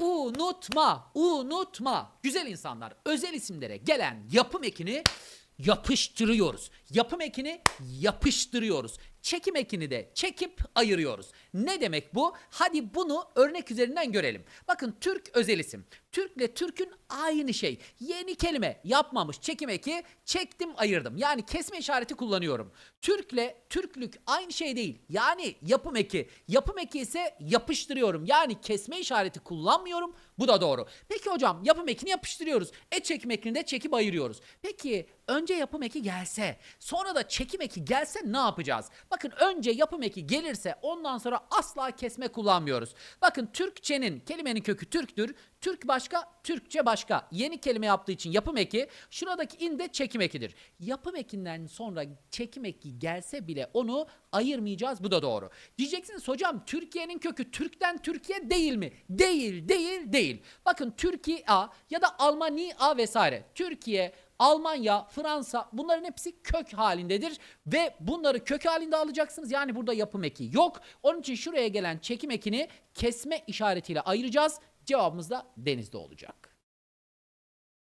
Unutma, unutma. Güzel insanlar, özel isimlere gelen yapım ekini yapıştırıyoruz. Yapım ekini yapıştırıyoruz. Çekim ekini de çekip ayırıyoruz. Ne demek bu? Hadi bunu örnek üzerinden görelim. Bakın Türk özel isim. Türkle Türk'ün aynı şey. Yeni kelime yapmamış. Çekim eki çektim ayırdım. Yani kesme işareti kullanıyorum. Türkle Türklük aynı şey değil. Yani yapım eki. Yapım eki ise yapıştırıyorum. Yani kesme işareti kullanmıyorum. Bu da doğru. Peki hocam yapım ekini yapıştırıyoruz. E çekim ekini de çekip ayırıyoruz. Peki önce yapım eki gelse sonra da çekim eki gelse ne yapacağız? Bakın önce yapım eki gelirse ondan sonra asla kesme kullanmıyoruz. Bakın Türkçenin kelimenin kökü Türktür. Türk başka, Türkçe başka. Yeni kelime yaptığı için yapım eki. Şuradaki in de çekim ekidir. Yapım ekinden sonra çekim eki gelse bile onu ayırmayacağız. Bu da doğru. Diyeceksiniz hocam Türkiye'nin kökü Türk'ten Türkiye değil mi? Değil, değil, değil. Bakın Türkiye ya da Almanya vesaire. Türkiye, Almanya, Fransa bunların hepsi kök halindedir ve bunları kök halinde alacaksınız. Yani burada yapım eki yok. Onun için şuraya gelen çekim ekini kesme işaretiyle ayıracağız. Cevabımız da denizde olacak.